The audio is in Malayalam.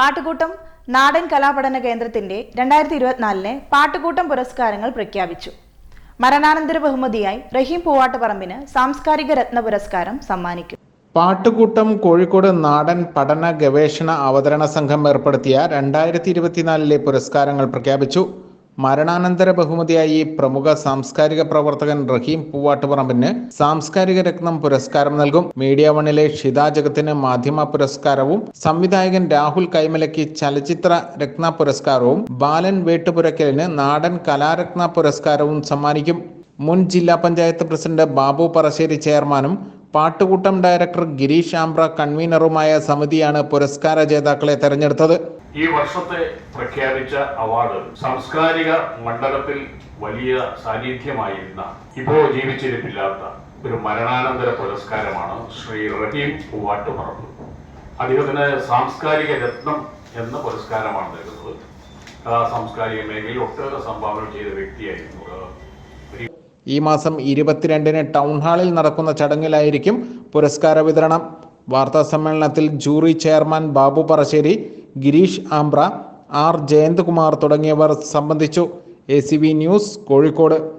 പാട്ടുകൂട്ടം നാടൻ കലാപഠന കേന്ദ്രത്തിന്റെ രണ്ടായിരത്തി ഇരുപത്തിനാലിലെ പാട്ടുകൂട്ടം പുരസ്കാരങ്ങൾ പ്രഖ്യാപിച്ചു. മരണാനന്തര ബഹുമതിയായി റഹീം പൂവാട്ടുപറമ്പിന് സാംസ്കാരിക രത്ന പുരസ്കാരം സമ്മാനിക്കും. പാട്ടുകൂട്ടം കോഴിക്കോട് നാടൻ പഠന ഗവേഷണ അവതരണ സംഘം ഏർപ്പെടുത്തിയ രണ്ടായിരത്തി ഇരുപത്തിനാലിലെ പുരസ്കാരങ്ങൾ പ്രഖ്യാപിച്ചു. മരണാനന്തര ബഹുമതിയായി പ്രമുഖ സാംസ്കാരിക പ്രവർത്തകൻ റഹീം പൂവാട്ടുപറമ്പിന് സാംസ്കാരിക രത്നം പുരസ്കാരം നൽകും. മീഡിയ വണ്ണിലെ ഷിത ജഗത്തിന് മാധ്യമ പുരസ്കാരവും സംവിധായകൻ രാഹുൽ കൈമലയ്ക്ക് ചലച്ചിത്ര രത്ന പുരസ്കാരവും ബാലൻ വേട്ടുപുരക്കലിന് നാടൻ കലാരത്ന പുരസ്കാരവും സമ്മാനിക്കും. മുൻ ജില്ലാ പഞ്ചായത്ത് പ്രസിഡന്റ് ബാബു പറശ്ശേരി ചെയർമാനും പാട്ടുകൂട്ടം ഡയറക്ടർ ഗിരീഷ് ആംബ്ര കൺവീനറുമായ സമിതിയാണ് പുരസ്കാര ജേതാക്കളെ തെരഞ്ഞെടുത്തത്. ഈ വർഷത്തെ പ്രഖ്യാപിച്ച അവാർഡ് സാംസ്കാരിക മണ്ഡലത്തിൽ വലിയ സാന്നിധ്യമായിരുന്ന ഇപ്പോ ജീവിച്ചിരിപ്പില്ലാത്ത ഒരു മരണാനന്തര പുരസ്കാരമാണ് ശ്രീ റഹീം പൂവാട്ടുപറമ്പ്. അദ്ദേഹത്തിന് സാംസ്കാരിക രത്നം എന്ന പുരസ്കാരമാണ് നൽകുന്നത്. സാംസ്കാരിക മേഖലയിൽ ഒട്ടേറെ സംഭാവന ചെയ്ത വ്യക്തിയായിരുന്നു ഈ മാസം ഇരുപത്തിരണ്ടിന് ടൗൺ ഹാളിൽ നടക്കുന്ന ചടങ്ങിലായിരിക്കും പുരസ്കാര വിതരണം. വാർത്താ സമ്മേളനത്തിൽ jury chairman Babu Parassery Girish Ambra R Jayanthkumar തുടങ്ങിയവർ സംബന്ധിച്ചു. A news Kozhikode.